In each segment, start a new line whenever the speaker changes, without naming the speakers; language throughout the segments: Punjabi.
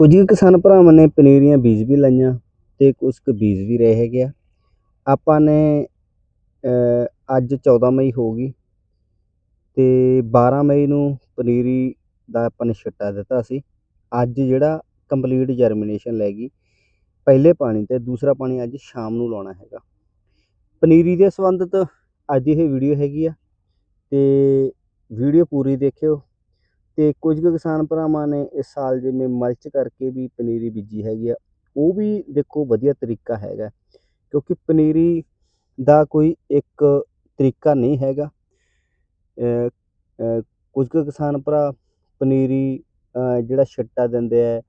ਕੁਝ ਕੁ ਕਿਸਾਨ ਭਰਾਵਾਂ ਨੇ ਪਨੀਰੀਆਂ ਬੀਜ ਵੀ ਲਾਈਆਂ ਅਤੇ ਕੁਛ ਕੁ ਬੀਜ ਵੀ ਰਹੇ ਹੈਗੇ ਆ। ਆਪਾਂ ਨੇ ਅੱਜ 14 ਮਈ ਹੋ ਗਈ ਅਤੇ ਬਾਰ੍ਹਾਂ ਮਈ ਨੂੰ ਪਨੀਰੀ ਦਾ ਆਪਾਂ ਨੇ ਛਿੱਟਾ ਦਿੱਤਾ ਸੀ। ਅੱਜ ਜਿਹੜਾ ਕੰਪਲੀਟ ਜਰਮੀਨੇਸ਼ਨ ਲੈ ਗਈ, ਪਹਿਲੇ ਪਾਣੀ ਅਤੇ ਦੂਸਰਾ ਪਾਣੀ ਅੱਜ ਸ਼ਾਮ ਨੂੰ ਲਾਉਣਾ ਹੈਗਾ। ਪਨੀਰੀ ਦੇ ਸੰਬੰਧਿਤ ਅੱਜ ਇਹ ਵੀਡੀਓ ਹੈਗੀ ਆ ਅਤੇ ਵੀਡੀਓ ਪੂਰੀ ਦੇਖਿਓ। ਅਤੇ ਕੁਝ ਕੁ ਕਿਸਾਨ ਭਰਾਵਾਂ ਨੇ ਇਸ ਸਾਲ ਜਿਵੇਂ ਮਲਚ ਕਰਕੇ ਵੀ ਪਨੀਰੀ ਬੀਜੀ ਹੈਗੀ ਆ, ਉਹ ਵੀ ਦੇਖੋ ਵਧੀਆ ਤਰੀਕਾ ਹੈਗਾ, ਕਿਉਂਕਿ ਪਨੀਰੀ ਦਾ ਕੋਈ ਇੱਕ ਤਰੀਕਾ ਨਹੀਂ ਹੈਗਾ। ਕੁਝ ਕੁ ਕਿਸਾਨ ਭਰਾ ਪਨੀਰੀ ਜਿਹੜਾ ਛਿੱਟਾ ਦਿੰਦੇ ਆ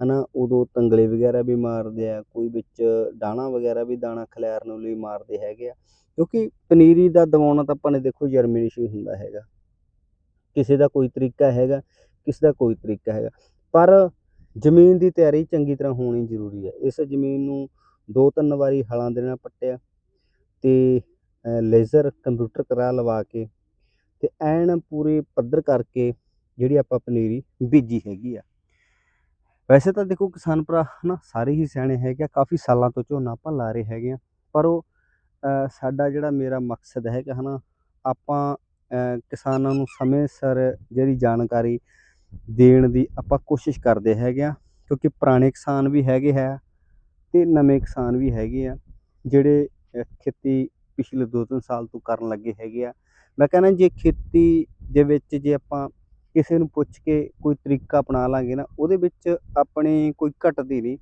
ਨਾ ਉਦੋਂ ਤੰਗਲੇ ਵਗੈਰਾ ਵੀ ਮਾਰਦੇ ਆ, ਕੋਈ ਵਿੱਚ ਦਾਣਾ ਵਗੈਰਾ ਵੀ ਦਾਣਾ ਖਿਲਾਰਨ ਲਈ ਮਾਰਦੇ ਹੈਗੇ ਆ, ਕਿਉਂਕਿ ਪਨੀਰੀ ਦਾ ਦਵਾਉਣਾ ਤਾਂ ਆਪਾਂ ਨੇ ਦੇਖੋ ਜਰਮੀਨੇਸ਼ਨ ਹੁੰਦਾ ਹੈਗਾ। ਕਿਸੇ ਦਾ ਕੋਈ ਤਰੀਕਾ ਹੈਗਾ, ਕਿਸੇ ਦਾ ਕੋਈ ਤਰੀਕਾ ਹੈਗਾ। ਪਰ ਜ਼ਮੀਨ ਦੀ ਤਿਆਰੀ ਚੰਗੀ ਤਰ੍ਹਾਂ ਹੋਣੀ ਜ਼ਰੂਰੀ ਹੈ। ਇਸ ਜ਼ਮੀਨ ਨੂੰ ਦੋ ਤਿੰਨ ਵਾਰੀ ਹਲਾਂ ਦੇ ਨਾਲ ਪੱਟਿਆ ਤੇ ਲੇਜ਼ਰ ਕੰਪਿਊਟਰ ਕਰਾ ਲਵਾ ਕੇ ਤੇ ਐਨ ਪੂਰੇ ਪੱਧਰ ਕਰਕੇ ਜਿਹੜੀ ਆਪਾਂ ਪਨੀਰੀ ਬੀਜੀ ਹੈਗੀ ਆ। ਵੈਸੇ ਤਾਂ ਦੇਖੋ ਕਿਸਾਨ ਭਰਾ ਨਾ ਸਾਰੇ ਹੀ ਸਿਆਣੇ ਹੈਗੇ ਆ, ਕਾਫੀ ਸਾਲਾਂ ਤੋਂ ਝੋਨਾ ਆਪਾਂ ਲਾ ਰਹੇ ਹੈਗੇ ਆ। ਪਰ ਉਹ ਸਾਡਾ ਜਿਹੜਾ ਮੇਰਾ ਮਕਸਦ ਹੈਗਾ ਹਨਾ, ਆਪਾਂ ਕਿਸਾਨਾਂ ਨੂੰ ਸਮੇਂ ਸਿਰ ਜਿਹੜੀ ਜਾਣਕਾਰੀ ਦੇਣ ਦੀ ਆਪਾਂ ਕੋਸ਼ਿਸ਼ ਕਰਦੇ ਹੈਗੇ ਆ, ਕਿਉਂਕਿ ਪੁਰਾਣੇ ਕਿਸਾਨ ਵੀ ਹੈਗੇ ਹੈ ਤੇ ਨਵੇਂ ਕਿਸਾਨ ਵੀ ਹੈਗੇ ਆ, ਜਿਹੜੇ ਖੇਤੀ ਪਿਛਲੇ 2-3 ਸਾਲ ਤੋਂ ਕਰਨ ਲੱਗੇ ਹੈਗੇ ਆ। ਮੈਂ ਕਹਿੰਦਾ ਜੇ ਖੇਤੀ ਦੇ ਵਿੱਚ ਜੇ ਆਪਾਂ ਕਿਸੇ ਨੂੰ ਪੁੱਛ ਕੇ ਕੋਈ ਤਰੀਕਾ ਅਪਣਾ ਲਾਂਗੇ ਨਾ, ਉਹਦੇ ਵਿੱਚ ਆਪਣੇ ਕੋਈ ਘਟਦੀ ਨਹੀਂ,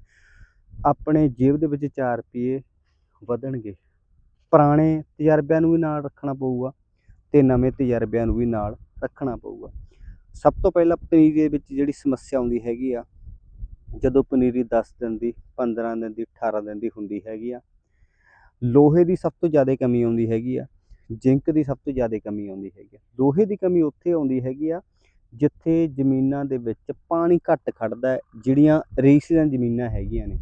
ਆਪਣੇ ਜੇਬ ਦੇ ਵਿੱਚ 4 ਰੁਪਏ ਵਧਣਗੇ। ਪੁਰਾਣੇ ਤਜਰਬਿਆਂ ਨੂੰ ਵੀ ਨਾਲ ਰੱਖਣਾ ਪਊਗਾ। ਤੇ ਨਵੇਂ ਤਜਰਬਿਆਂ ਨੂੰ ਵੀ ਨਾਲ ਰੱਖਣਾ ਪਊਗਾ। ਸਭ ਤੋਂ ਪਹਿਲਾਂ ਪਨੀਰੀ ਦੇ ਵਿੱਚ ਜਿਹੜੀ ਸਮੱਸਿਆ ਆਉਂਦੀ ਹੈਗੀ ਆ, ਜਦੋਂ ਪਨੀਰੀ 10 ਦਿਨ ਦੀ 15 ਦਿਨ ਦੀ 18 ਦਿਨ ਦੀ ਹੁੰਦੀ ਹੈਗੀ ਆ, ਲੋਹੇ ਦੀ ਸਭ ਤੋਂ ਜ਼ਿਆਦਾ ਕਮੀ ਆਉਂਦੀ ਹੈਗੀ ਆ, ਜ਼ਿੰਕ ਦੀ ਸਭ ਤੋਂ ਜ਼ਿਆਦਾ ਕਮੀ ਆਉਂਦੀ ਹੈਗੀ ਆ। ਲੋਹੇ ਦੀ ਕਮੀ ਉੱਥੇ ਆਉਂਦੀ ਹੈਗੀ ਆ, ਜਿੱਥੇ ਜ਼ਮੀਨਾਂ ਦੇ ਵਿੱਚ ਪਾਣੀ ਘੱਟ ਖੜਦਾ ਜਿਹੜੀਆਂ ਰੇਗਿਸਤਾਨ ਜ਼ਮੀਨਾਂ ਹੈਗੀਆਂ ਨੇ।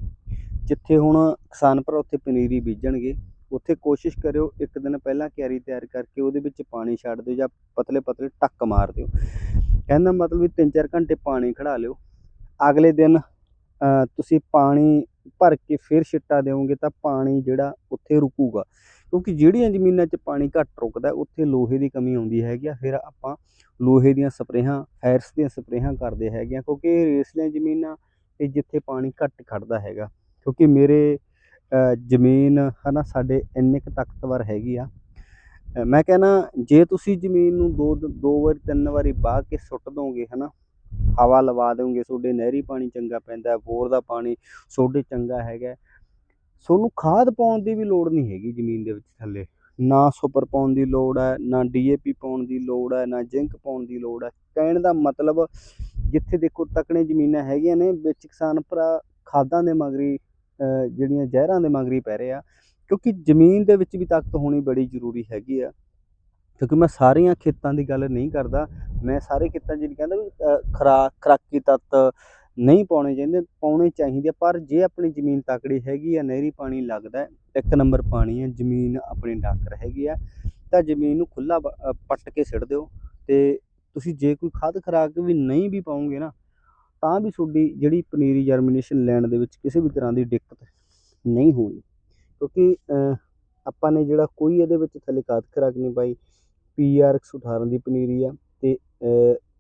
ਜਿੱਥੇ ਹੁਣ ਕਿਸਾਨ ਭਰਾ ਉੱਥੇ ਪਨੀਰੀ ਬੀਜਣਗੇ ਉੱਥੇ ਕੋਸ਼ਿਸ਼ ਕਰਿਓ ਇੱਕ ਦਿਨ ਪਹਿਲਾਂ ਕਿਆਰੀ ਤਿਆਰ ਕਰਕੇ ਉਹਦੇ ਵਿੱਚ ਪਾਣੀ ਛੱਡ ਦਿਓ ਜਾਂ ਪਤਲੇ ਪਤਲੇ ਟੱਕ ਮਾਰ ਦਿਓ। ਕਹਿੰਦਾ ਮਤਲਬ ਵੀ 3-4 ਘੰਟੇ ਪਾਣੀ ਖੜਾ ਲਿਓ। ਅਗਲੇ ਦਿਨ ਤੁਸੀਂ ਪਾਣੀ ਭਰ ਕੇ ਫਿਰ ਛਿੱਟਾ ਦਿਓਗੇ ਤਾਂ ਪਾਣੀ ਜਿਹੜਾ ਉੱਥੇ ਰੁਕੂਗਾ। ਕਿਉਂਕਿ ਜਿਹੜੀਆਂ ਜ਼ਮੀਨਾਂ 'ਚ ਪਾਣੀ ਘੱਟ ਰੁਕਦਾ, ਉੱਥੇ ਲੋਹੇ ਦੀ ਕਮੀ ਆਉਂਦੀ ਹੈਗੀ ਆ। ਫਿਰ ਆਪਾਂ ਲੋਹੇ ਦੀਆਂ ਸਪਰੇਹਾਂ, ਫਾਇਰਸ ਦੀਆਂ ਸਪਰੇਹਾਂ ਕਰਦੇ ਹੈਗੇ ਆ। ਕਿਉਂਕਿ ਇਹ ਰੇਸਲੀਆਂ ਜ਼ਮੀਨਾਂ ਤੇ ਜਿੱਥੇ ਪਾਣੀ ਘੱਟ ਖੜਦਾ ਹੈਗਾ। ਕਿਉਂਕਿ ਮੇਰੇ ਜ਼ਮੀਨ ਹਨਾ ਸਾਡੇ ਇੰਨੇ ਕੁ ਤਾਕਤਵਰ ਹੈਗੀ ਆ। ਮੈਂ ਕਹਿੰਦਾ ਜੇ ਤੁਸੀਂ ਜ਼ਮੀਨ ਨੂੰ ਦੋ ਦੋ ਵਾਰੀ, ਤਿੰਨ ਵਾਰੀ ਬਾਹ ਕੇ ਸੁੱਟ ਦੋਗੇ ਹਨਾ, ਹਵਾ ਲਵਾ ਦੋਗੇ ਤੁਹਾਡੇ ਨਹਿਰੀ ਪਾਣੀ ਚੰਗਾ ਪੈਂਦਾ ਬੋਰ ਦਾ ਪਾਣੀ ਤੁਹਾਡੇ ਚੰਗਾ ਹੈਗਾ ਤੁਹਾਨੂੰ ਖਾਦ ਪਾਉਣ ਦੀ ਵੀ ਲੋੜ ਨਹੀਂ ਹੈਗੀ ਜ਼ਮੀਨ ਦੇ ਵਿੱਚ ਥੱਲੇ। ਨਾ ਸੁਪਰ ਪਾਉਣ ਦੀ ਲੋੜ ਹੈ, ਨਾ ਡੀਏਪੀ ਪਾਉਣ ਦੀ ਲੋੜ ਹੈ, ਨਾ ਜ਼ਿੰਕ ਪਾਉਣ ਦੀ ਲੋੜ ਹੈ। ਕਹਿਣ ਦਾ ਮਤਲਬ, ਜਿੱਥੇ ਦੇਖੋ ਤਕੜੇ ਜ਼ਮੀਨਾਂ ਹੈਗੀਆਂ ਨੇ, ਵਿੱਚ ਕਿਸਾਨ ਭਰਾ ਖਾਦਾਂ ਦੇ ਮਗਰੀ ਜਿਹੜੀਆਂ ਜ਼ਹਿਰਾਂ ਦੇ ਮਗਰੀ ਪੈ ਰਹੇ ਆ ਕਿਉਂਕਿ ਜ਼ਮੀਨ ਦੇ ਵਿੱਚ ਵੀ ਤਾਕਤ ਹੋਣੀ ਬੜੀ ਜ਼ਰੂਰੀ ਹੈਗੀ ਆ। ਕਿਉਂਕਿ ਮੈਂ ਸਾਰੀਆਂ ਖੇਤਾਂ ਦੀ ਗੱਲ ਨਹੀਂ ਕਰਦਾ ਮੈਂ ਸਾਰੇ ਖੇਤਾਂ 'ਚ ਕਹਿੰਦਾ ਵੀ ਅ, ਖੁਰਾਕ ਖੁਰਾਕੀ ਤੱਤ ਨਹੀਂ ਪਾਉਣੇ ਚਾਹੀਦੇ ਪਾਉਣੇ ਚਾਹੀਦੇ ਆ, ਪਰ ਜੇ ਆਪਣੀ ਜ਼ਮੀਨ ਤਕੜੀ ਹੈਗੀ ਆ ਨਹਿਰੀ ਪਾਣੀ ਲੱਗਦਾ ਇੱਕ ਨੰਬਰ ਪਾਣੀ ਹੈ ਜ਼ਮੀਨ ਆਪਣੀ ਡਾਕਰ ਹੈਗੀ ਆ ਤਾਂ ਜ਼ਮੀਨ ਨੂੰ ਖੁੱਲਾ ਪੱਟ ਕੇ ਸਿੱਟ ਦਿਓ। ਤੇ ਤੁਸੀਂ ਜੇ ਕੋਈ ਖਾਦ ਖੁਰਾਕ ਵੀ ਨਹੀਂ ਵੀ ਪਾਉਂਗੇ ਨਾ ਤਾਂ ਵੀ ਤੁਹਾਡੀ ਜਿਹੜੀ ਪਨੀਰੀ ਜਰਮੀਨੇਸ਼ਨ ਲੈਣ ਦੇ ਵਿੱਚ ਕਿਸੇ ਵੀ ਤਰ੍ਹਾਂ ਦੀ ਦਿੱਕਤ ਨਹੀਂ ਹੋਣੀ। ਕਿਉਂਕਿ ਆਪਾਂ ਨੇ ਜਿਹੜਾ ਕੋਈ ਇਹਦੇ ਵਿੱਚ ਥੱਲੇ ਖਾਦ ਖੁਰਾਕ ਨਹੀਂ ਪਾਈ ਪੀਆਰ 118 ਦੀ ਪਨੀਰੀ ਆ ਤੇ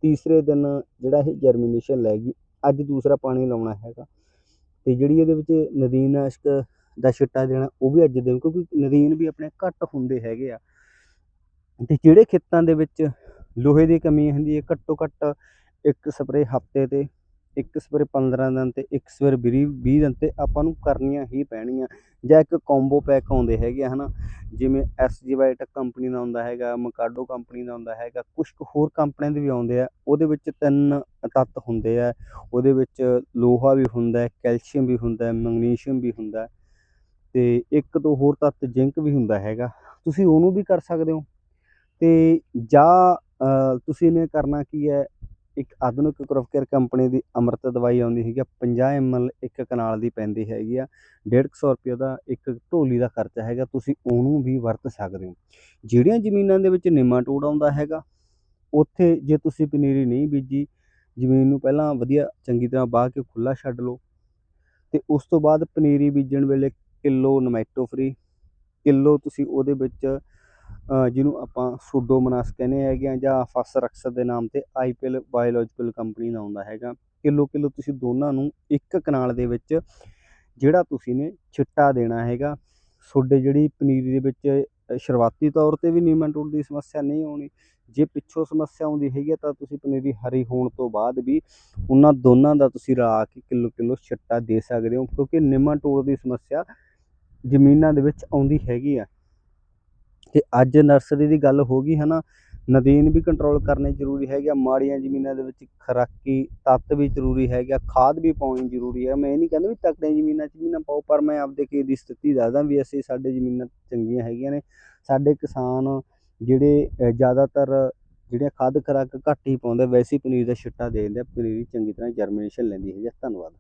ਤੀਸਰੇ ਦਿਨ ਜਿਹੜਾ ਇਹ ਜਰਮੀਨੇਸ਼ਨ ਲੈ ਗਈ, ਅੱਜ ਦੂਸਰਾ ਪਾਣੀ ਲਾਉਣਾ ਹੈਗਾ। ਤੇ ਜਿਹੜੀ ਇਹਦੇ ਵਿੱਚ ਨਦੀਨ ਨਦੀਨਨਾਸ਼ਕ ਦਾ ਛਿੱਟਾ ਦੇਣਾ, ਉਹ ਵੀ ਅੱਜ ਦੇਣ, ਕਿਉਂਕਿ ਨਦੀਨ ਵੀ ਆਪਣੇ ਘੱਟ ਹੁੰਦੇ ਹੈਗੇ ਆ। ਤੇ ਜਿਹੜੇ ਖੇਤਾਂ ਦੇ ਵਿੱਚ ਲੋਹੇ ਦੀ ਕਮੀ ਹੁੰਦੀ ਹੈ, ਘੱਟੋ ਘੱਟ ਇੱਕ ਸਪਰੇ ਹਫ਼ਤੇ ਤੇ ਇੱਕ ਸਵੇਰੇ 15 ਦਿਨ ਤੇ ਇੱਕ ਸਵੇਰੇ 20 20 ਦਿਨ ਤੇ ਆਪਾਂ ਨੂੰ ਕਰਨੀਆਂ ਹੀ ਪੈਣੀਆਂ। ਜਾਂ ਇੱਕ ਕੰਬੋ ਪੈਕ ਆਉਂਦੇ ਹੈਗੇ ਆ, ਹਨਾ? ਜਿਵੇਂ ਐਸਜੀ ਵਾਈਟ ਕੰਪਨੀ ਦਾ ਆਉਂਦਾ ਹੈਗਾ ਮਕਾਡੋ ਕੰਪਨੀ ਦਾ ਆਉਂਦਾ ਹੈਗਾ ਕੁਝ ਕੁ ਹੋਰ ਕੰਪਨੀਆਂ ਦੇ ਵੀ ਆਉਂਦੇ ਆ। ਉਹਦੇ ਵਿੱਚ ਤਿੰਨ ਤੱਤ ਹੁੰਦੇ ਆ। ਉਹਦੇ ਵਿੱਚ ਲੋਹਾ ਵੀ ਹੁੰਦਾ ਕੈਲਸ਼ੀਅਮ ਵੀ ਹੁੰਦਾ ਮੈਗਨੀਸ਼ੀਅਮ ਵੀ ਹੁੰਦਾ ਹੈ। ਤੇ ਇੱਕ ਦੋ ਹੋਰ ਤੱਤ ਜ਼ਿੰਕ ਵੀ ਹੁੰਦਾ ਹੈਗਾ। ਤੁਸੀਂ ਉਹਨੂੰ ਵੀ ਕਰ ਸਕਦੇ ਹੋ। ਤੇ ਜਾਂ ਤੁਸੀਂ ਨੇ ਕਰਨਾ ਕੀ ਹੈ ਇੱਕ ਆਧੁਨਿਕ ਕ੍ਰੋਫਕੇਅਰ ਕੰਪਨੀ ਦੀ ਅੰਮ੍ਰਿਤ ਦਵਾਈ ਆਉਂਦੀ ਹੈਗੀ ਆ 50 ml ਇੱਕ ਕਨਾਲ ਦੀ ਪੈਂਦੀ ਹੈਗੀ ਆ 150 ਰੁਪਏ ਦਾ ਇੱਕ ਢੋਲੀ ਦਾ ਖਰਚਾ ਹੈਗਾ, ਤੁਸੀਂ ਉਹਨੂੰ ਵੀ ਵਰਤ ਸਕਦੇ ਹੋ। ਜਿਹੜੀਆਂ ਜ਼ਮੀਨਾਂ ਦੇ ਵਿੱਚ ਨਿਮਾਟੋਡ ਆਉਂਦਾ ਹੈਗਾ, ਉੱਥੇ ਜੇ ਤੁਸੀਂ ਪਨੀਰੀ ਨਹੀਂ ਬੀਜੀ, ਜ਼ਮੀਨ ਨੂੰ ਪਹਿਲਾਂ ਵਧੀਆ ਚੰਗੀ ਤਰ੍ਹਾਂ ਵਾਹ ਕੇ ਖੁੱਲ੍ਹਾ ਛੱਡ ਲਓ ਅਤੇ ਉਸ ਤੋਂ ਬਾਅਦ ਪਨੀਰੀ ਬੀਜਣ ਵੇਲੇ ਕਿਲੋ ਨਮੈਟੋ ਫਰੀ ਕਿਲੋ ਤੁਸੀਂ ਉਹਦੇ ਵਿੱਚ ਜਿਹਨੂੰ ਆਪਾਂ ਸੂਡੋਮੋਨਾਸ ਕਹਿੰਦੇ ਹੈਗੇ ਆ ਜਾਂ ਫਾਸਰਕਸ ਦੇ ਨਾਮ ਤੇ ਆਈਪੀਐਲ ਬਾਇਓਲੋਜੀਕਲ ਕੰਪਨੀ ਦਾ ਆਉਂਦਾ ਹੈਗਾ। ਕਿਲੋ ਕਿਲੋ ਤੁਸੀਂ ਦੋਨਾਂ ਨੂੰ ਇੱਕ ਕਨਾਲ ਦੇ ਵਿੱਚ ਜਿਹੜਾ ਤੁਸੀਂ ਨੇ ਛਿੱਟਾ ਦੇਣਾ ਹੈਗਾ। ਤੁਹਾਡੇ ਜਿਹੜੀ ਪਨੀਰੀ ਦੇ ਵਿੱਚ ਸ਼ੁਰੂਆਤੀ ਤੌਰ ਤੇ ਵੀ ਨੀਮਾਟੋਡ ਦੀ ਸਮੱਸਿਆ ਨਹੀਂ ਆਉਣੀ। ਜੇ ਪਿੱਛੋਂ ਸਮੱਸਿਆ ਆਉਂਦੀ ਹੈਗੀ ਹੈ ਤਾਂ ਤੁਸੀਂ ਪਨੀਰੀ ਹਰੀ ਹੋਣ ਤੋਂ ਬਾਅਦ ਵੀ ਉਹਨਾਂ ਦੋਨਾਂ ਦਾ ਤੁਸੀਂ ਰਲਾ ਕੇ ਕਿਲੋ ਕਿਲੋ ਛਿੱਟਾ ਦੇ ਸਕਦੇ ਹੋ। ਕਿਉਂਕਿ ਨਿਮਾਟੋਡ ਦੀ ਸਮੱਸਿਆ ਜ਼ਮੀਨਾਂ ਦੇ ਵਿੱਚ ਆਉਂਦੀ ਹੈਗੀ ਆ। ਕਿ ਅੱਜ ਨਰਸਰੀ ਦੀ ਗੱਲ ਹੋ ਗਈ ਹੈ ਨਾ ਨਦੀਨ ਵੀ ਕੰਟਰੋਲ ਕਰਨੇ ਜ਼ਰੂਰੀ ਹੈਗੇ ਆ, ਮਾੜੀਆਂ ਜ਼ਮੀਨਾਂ ਦੇ ਵਿੱਚ ਖਰਾਕੀ, ਤੱਤ ਵੀ ਜ਼ਰੂਰੀ ਹੈਗਾ ਖਾਦ ਵੀ ਪਾਉਣੀ ਜ਼ਰੂਰੀ ਹੈ ਮੈਂ ਇਹ ਨਹੀਂ ਕਹਿੰਦਾ ਵੀ ਤਕੜੀਆਂ ਜ਼ਮੀਨਾਂ 'ਚ ਵੀ ਨਾ ਪਾਓ, ਪਰ ਮੈਂ ਆਪਦੇ ਖੇਤ ਦੀ ਸਥਿਤੀ ਦੱਸਦਾ ਵੀ ਅਸੀਂ ਸਾਡੇ ਜ਼ਮੀਨਾਂ ਚੰਗੀਆਂ ਹੈਗੀਆਂ ਨੇ। ਸਾਡੇ ਕਿਸਾਨ ਜਿਹੜੇ ਜ਼ਿਆਦਾਤਰ ਜਿਹੜੀਆਂ ਖਾਦ ਖਰਾਕ ਘੱਟ ਹੀ ਪਾਉਂਦੇ, ਵੈਸੇ ਹੀ ਪਨੀਰ ਦਾ ਛਿੱਟਾ ਦੇ ਦਿੰਦੇ ਆ, ਪਨੀਰੀ ਚੰਗੀ ਤਰ੍ਹਾਂ ਜਰਮੀਨੇਸ਼ਨ ਲੈਂਦੀ ਹੈਗੀ ਆ। ਧੰਨਵਾਦ।